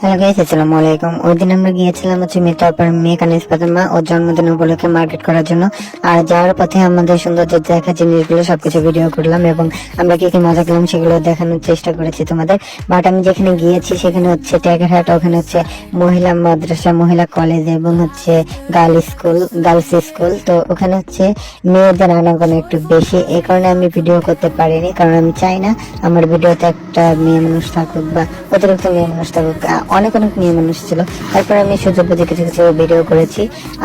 Hello guys, আসসালামু আলাইকুম। ওই দিন আমরা গিয়েছিলাম হচ্ছে মিতাপার মেয়ে কানিস ফাতেমা ওর জন্মদিন উপলক্ষে মার্কেট করার জন্য। আর যাওয়ার পথে আমাদের সৌন্দর্য দেখা জিনিসগুলো, সবকিছু ভিডিও করলাম এবং আমরা কি কি মজা করলাম সেগুলো দেখানোর চেষ্টা করেছি তোমাদের। বাট আমি যেখানে গিয়েছি সেখানে হচ্ছে ট্যাগেরহাট ওখানে হচ্ছে মহিলা মাদ্রাসা, মহিলা কলেজ এবং হচ্ছে গার্ল স্কুল গার্লস স্কুল তো ওখানে হচ্ছে মেয়েদের আনাগোনা একটু বেশি। এই কারণে আমি ভিডিও করতে পারিনি, কারণ আমি চাই না আমার ভিডিওতে একটা মেয়ে মানুষ থাকুক বা অতিরিক্ত মেয়ে মানুষ থাকুক। অনেক অনেক মেয়ে মানুষ ছিল। তারপর আমি বুঝে কিছু কিছু ভিডিও করেছি।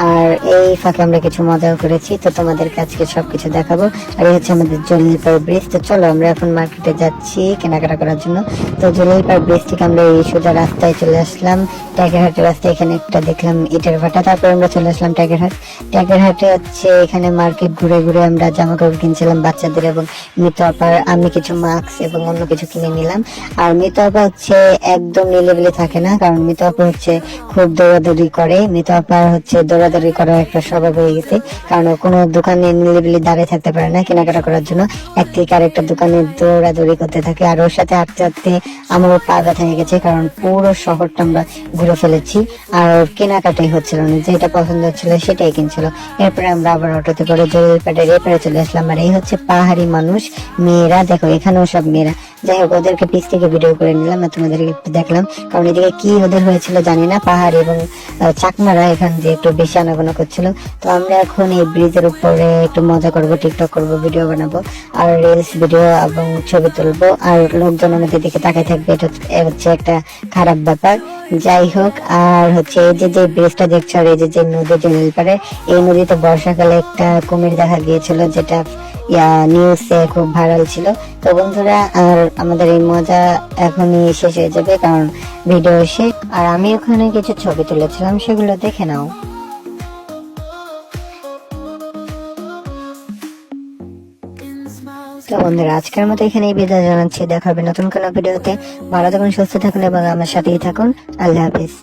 আর এই ফাঁকে আমরা কিছু মজাও করেছি। তো তোমাদেরকে আজকে সবকিছু দেখাবো। আর এই হচ্ছে আমাদের জলিলপাড় ব্রিজ। তো চলো আমরা এখন মার্কেটে যাচ্ছি কেনাকাটা করার জন্য। তো জলিলপাড় ব্রিজ থেকে আমরা এই সোজা রাস্তায় চলে আসলাম। টাইগারহাটের রাস্তায় এখানে একটা দেখলাম ইটের ভাটা। তারপর আমরা চলে আসলাম টাইগারহাট টাইগারহাটে হচ্ছে এখানে মার্কেট ঘুরে ঘুরে আমরা জামা কাপড় কিনছিলাম বাচ্চাদের এবং মৃত আপার। আমি কিছু মাস্ক এবং অন্য কিছু কিনে নিলাম। আর মৃত আপা হচ্ছে একদম নিলেবিলে থাকে না, কারণ মৃত আপা হচ্ছে খুব দৌড়াদৌড়ি করে। মৃত আপার হচ্ছে দৌড়াদৌড়ি করার একটা স্বভাব হয়ে গেছে, কারণ কোনো দোকানে নিলেবিলি দাঁড়িয়ে থাকতে পারে না কেনাকাটা করার জন্য। এক থেকে আরেকটা দোকানে দৌড়াদৌড়ি করতে থাকে, আর ওর সাথে হাঁটতে হাঁটতে আমারও পা ব্যথা হয়ে গেছে, কারণ পুরো শহরটা আমরা ঘুরে ফেলেছি। আর ওর কেনাকাটাই হচ্ছিল না, যেটা পছন্দ হচ্ছিল সেটাই কিনছিল। এরপরে আমরা আবার অটোতে করে জলপাটের এপারে চলে আসলাম, আর এই হচ্ছে পাহাড়ি মানুষ, মেয়েরা। দেখো, এখানেও সব মেয়েরা। যাই হোক, ওদেরকে পিস থেকে ভিডিও করে নিলাম, আর তোমাদেরকে দেখলাম, কারণ এদিকে কি ওদের হয়েছিল জানি না, পাহাড় এবং চাকমারা এখান দিয়ে একটু বেশি আনাগোনা করছিল। তো আমরা এখন এই ব্রিজের উপরে একটু মজা করব, টিকটক করব, ভিডিও বানাবো, আর রিলস ভিডিও এবং ছবি তুলবো। আর লোকজন আমাদের দিকে তাকাই থাকবে, এটা হচ্ছে- একটা খারাপ ব্যাপার। যাই হোক, আর হচ্ছে এই যে যে ব্রিজটা দেখছ, আর এই যে যে নদী যে নীলপাড়ে এই নদীতে বর্ষাকালে একটা কুমির দেখা গিয়েছিল, যেটা নিউজে খুব ভাইরাল ছিল। তো বন্ধুরা, আর আমাদের এই মজা এখনই শেষ হয়ে যাবে, কারণ ভিডিও শেষ। আর আমি ওখানে কিছু ছবি তুলেছিলাম, সেগুলো দেখে নাও। তো বন্ধুরা, আজকের মতো এখানে বিদায় জানাচ্ছি। দেখা হবে নতুন কোনো ভিডিওতে ভালো থাকুন, সুস্থ থাকুন এবং আমার সাথেই থাকুন। আল্লাহ হাফিজ।